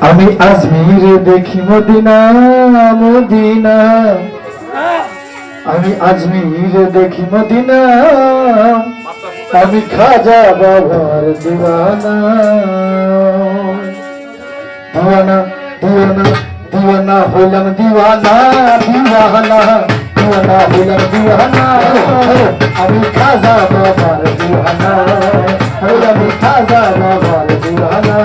আমি আজমির দেখি Medina Medina. আমি আজমির দেখি মদিনা। আমি খাজা বাবার দিওয়ানা। দিওয়ানা দিওয়ানা দিওয়ানা হইলাম দিওয়ানা দিওয়ানা। দিওয়ানা হইলাম দিওয়ানা। আমি খাজা বাবার দিওয়ানা। আমি খাজা বাবার দিওয়ানা।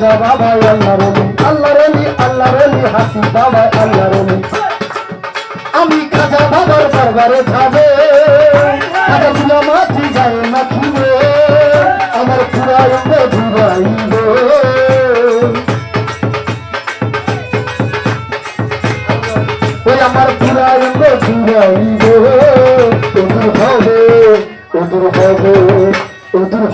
রাজা বাবাই আল্লাহ রবি আল্লাহ রবি আল্লাহ রবি হাসি বাবাই আল্লাহ রবি আমি খাজা বাবার দরবারে খাবে খাজা পুজো মাঝি যায় না খুঁজে আমার পুরাইবে পুরাইবে ওই আমার পুরাইবে পুরাইবে ওদুর হবে ওদুর হবে ওদুর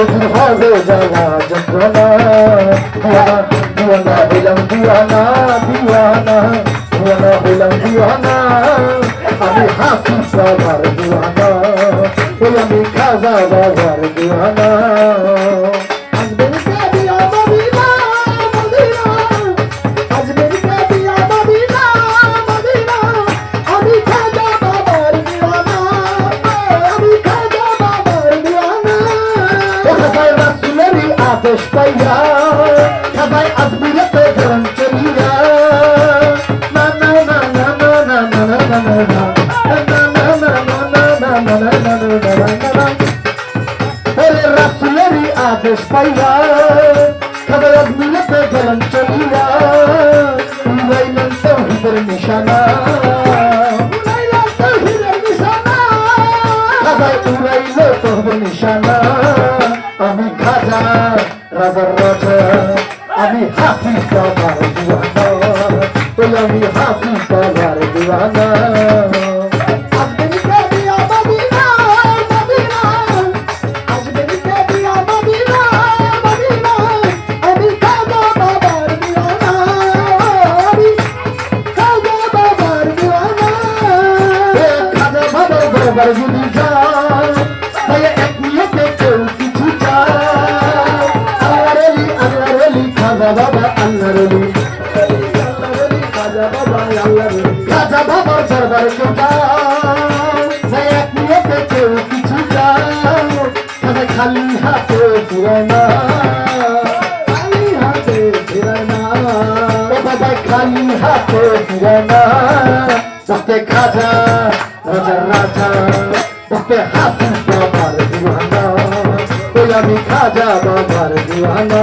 ওদুর হবে জানা যন্ত্রণা। দিওয়ানা হইলাম দিওয়ানা দিওয়ানা দিওয়ানা হইলাম দিওয়ানা। আমি হাসি সবার দিওয়ানা আমি খাজা বাবার দিওয়ানা। আদেশ পাইয়া খাজায় আজমিরতে ধরন চলিয়া না না না না না না না না না না না আদেশ পাইয়া খবর মিলতে গেলেন চলিয়া উড়াইলেন তৌহিদের নিশানা উড়াইল তৌহিদের নিশানা বাবার বাবা আমি হাফি বাবার দিওয়ানা। বলে আমি হাফি বাবার দিওয়ানা। Agora eu vou brincar বাবা আল্লাহ রবি রাজা বাবা আল্লাহ রবি রাজা বাবার সরদার কিছু খালি হাতে ফিরায় না, খালি হাতে ফিরায় না। খালি হাতে ফিরায় না। যাতে খাজা, রাজা রাজা বাবার দিওয়ানা। আমি খাজা বাবার দিওয়ানা।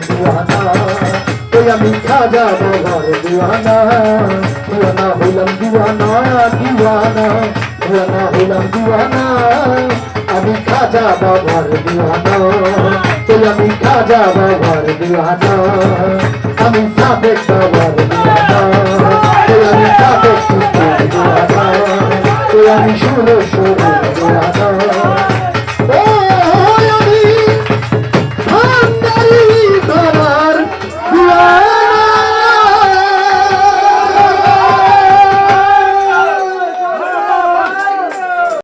দিওয়ানা ওই আমি সাজাব ঘর দিওয়ানা দিওয়ানা হইলাম দিওয়ানা দিওয়ানা দিওয়ানা হইলাম দিওয়ানা আমি খাজা বাবার দিওয়ানা তুই আমি খাজা বাবার দিওয়ানা আমি সাবেক বাবার দিওয়ানা তুই আমি সাবেক দিওয়ানা তুই আমি শুনে শুনে